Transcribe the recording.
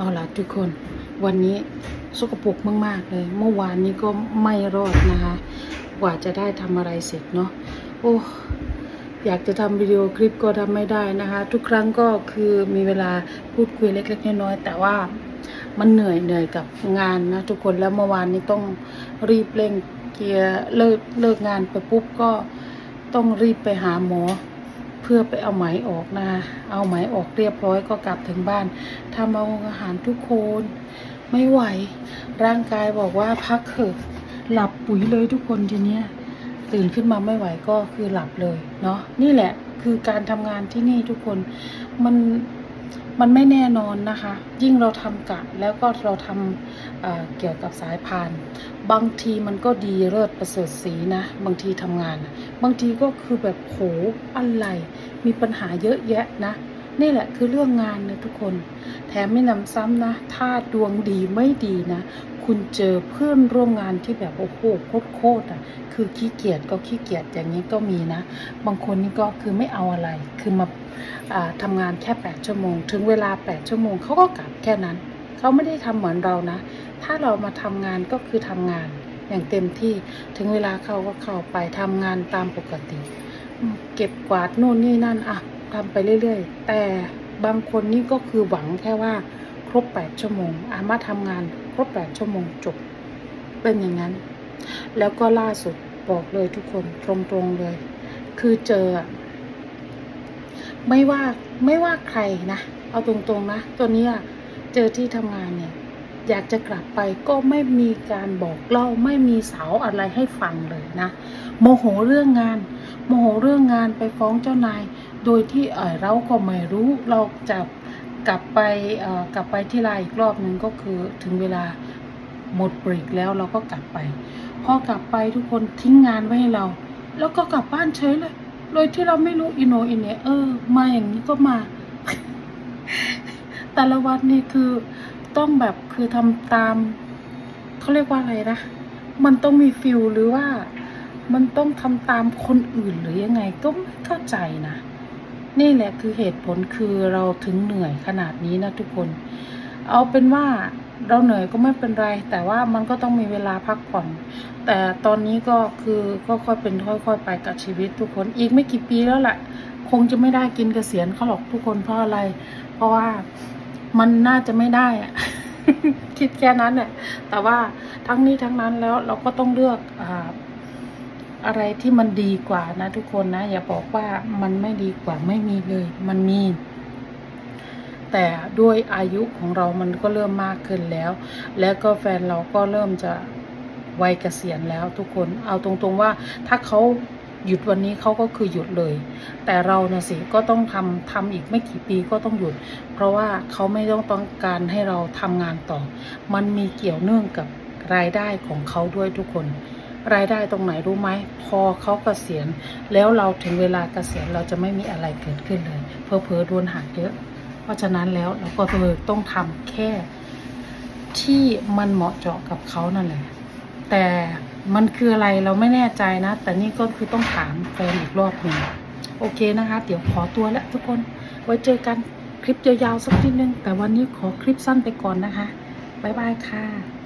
เอาล่ะทุกคนวันนี้สกปรกมาก ๆ เลย เมื่อวานนี้ก็ไม่รอดนะคะ กว่าจะได้ทำอะไรเสร็จเนาะโอ้อยากจะทำวิดีโอคลิปก็ทำไม่ได้นะคะ ทุกครั้งก็คือมีเวลาพูดคุยเล็ก ๆ น้อยๆแต่ว่ามันเหนื่อยเหนื่อยกับงานนะทุกคนแล้วเมื่อวานนี้ต้องรีบเร่งเกียร์เลิกเลิกงานไปปุ๊บก็ต้องรีบไปหาหมอ เพื่อไปเอาไหมออกนะ เอาไหมออกเรียบร้อยก็กลับถึงบ้านทำเอาอาหารทุกคนไม่ไหว ร่างกายบอกว่าพักเถอะหลับปุ๋ยเลยทุกคนทีเนี้ยตื่นขึ้นมาไม่ไหวก็คือหลับเลยเนาะนี่แหละคือการทำงานที่นี่ทุกคนมัน มันไม่แน่นอนนะคะ ยิ่งเราทำกะแล้วก็เราทำเเกี่ยวกับสายพาน บางทีมันก็ดีเลิศประเสริฐสีนะ บางทีทำงาน บางทีก็คือแบบโหอะไร มีปัญหาเยอะแยะนะ นี่แหละคือเรื่องงานนะทุกคน แถมไม่นำซ้ำนะ ถ้าดวงดีไม่ดีนะ คุณเจอเพื่อนร่วมงานที่แบบโอ้โหโคตรอะ คือขี้เกียจก็ขี้เกียจอย่างนี้ก็มีนะ บางคนนี่ก็คือไม่เอาอะไร คือมาอ่าทำงานแค่8ชั่วโมง ถึงเวลา8ชั่วโมงเขาก็กลับแค่นั้น เขาไม่ได้ทำเหมือนเรานะ ถ้าเรามาทำงานก็คือทำงานอย่างเต็มที่ ถึงเวลาเขาก็เข้าไปทำงานตามปกติ เก็บกวาดโน่นนี่นั่นอะทำไปเรื่อยๆ แต่บางคนนี่ก็คือหวังแค่ว่าครบ 8 ชั่วโมงอามาทำงาน รบ8ชั่วโมงจบ เป็นอย่างนั้น แล้วก็ล่าสุดบอกเลยทุกคนตรงๆเลย คือเจอ ไม่ว่าไม่ว่าใครนะ เอาตรงๆนะ ตัวนี้เจอที่ทำงานเนี่ย อยากจะกลับไปก็ไม่มีการบอกเล่าไม่มีสาวอะไรให้ฟังเลยนะ โมโหเรื่องงาน โมโหเรื่องงานไปฟ้องเจ้านาย โดยที่เออเราก็ไม่รู้เราจะ กลับไปกลับไปที่ไลน์อีกรอบหนึ่งก็คือถึงเวลาหมดเบรกแล้วเราก็กลับไป พอกลับไปทุกคนทิ้งงานไว้ให้เรา แล้วก็กลับบ้านเฉยเลย โดยที่เราไม่รู้อินโนอินเนเออมาอย่างนี้ก็มา แต่ละวันนี่คือต้องแบบคือทำตามเขาเรียกว่าอะไรนะ มันต้องมีฟิลหรือว่า มันต้องทำตามคนอื่นหรือยังไงก็ไม่เข้าใจนะ นี่แหละคือเหตุผลคือเราถึงเหนื่อยขนาดนี้นะทุกคน เอาเป็นว่าเราเหนื่อยก็ไม่เป็นไร แต่ว่ามันก็ต้องมีเวลาพักผ่อน แต่ตอนนี้ก็คือก็ค่อยเป็นค่อย ๆ ไปกับชีวิตทุกคนอีกไม่กี่ปีแล้วแหละคงจะไม่ได้กินเกษียณเขาหรอกทุกคนเพราะอะไร เพราะว่ามันน่าจะไม่ได้อะคิดแค่นั้นแหละแต่ว่าทั้งนี้ทั้งนั้นแล้วเราก็ต้องเลือกอ่า อะไรที่มันดีกว่านะทุกคนนะ อย่าบอกว่ามันไม่ดีกว่าไม่มีเลย มันมี แต่ด้วยอายุของเรามันก็เริ่มมากขึ้นแล้ว แล้วก็แฟนเราก็เริ่มจะวัยเกษียณแล้วทุกคนเอาตรงๆว่าถ้าเขาหยุดวันนี้เขาก็คือหยุดเลย แต่เราเนะสิก็ต้องทำทำอีกไม่กี่ปีก็ต้องหยุด เพราะว่าเขาไม่ต้องต้องการให้เราทำงานต่อ มันมีเกี่ยวเนื่องกับรายได้ของเขาด้วยทุกคน รายได้ตรงไหนรู้ไหมพอเขาเกษียณแล้วเราถึงเวลาเกษียณเราจะไม่มีอะไรเกิดขึ้นเลย เพอเพอโดนหักเยอะ เพราะฉะนั้นแล้วเราก็เลยต้องทำแค่ ที่มันเหมาะเจาะกับเขานั่นแหละแต่มันคืออะไรเราไม่แน่ใจนะ แต่นี่ก็คือต้องถามแฟนอีกรอบหนึ่งโอเคนะคะ เดี๋ยวขอตัวแล้วทุกคนไว้เจอกันคลิปยาวๆสักนิดนึง แต่วันนี้ขอคลิปสั้นไปก่อนนะคะบ๊ายบายค่ะ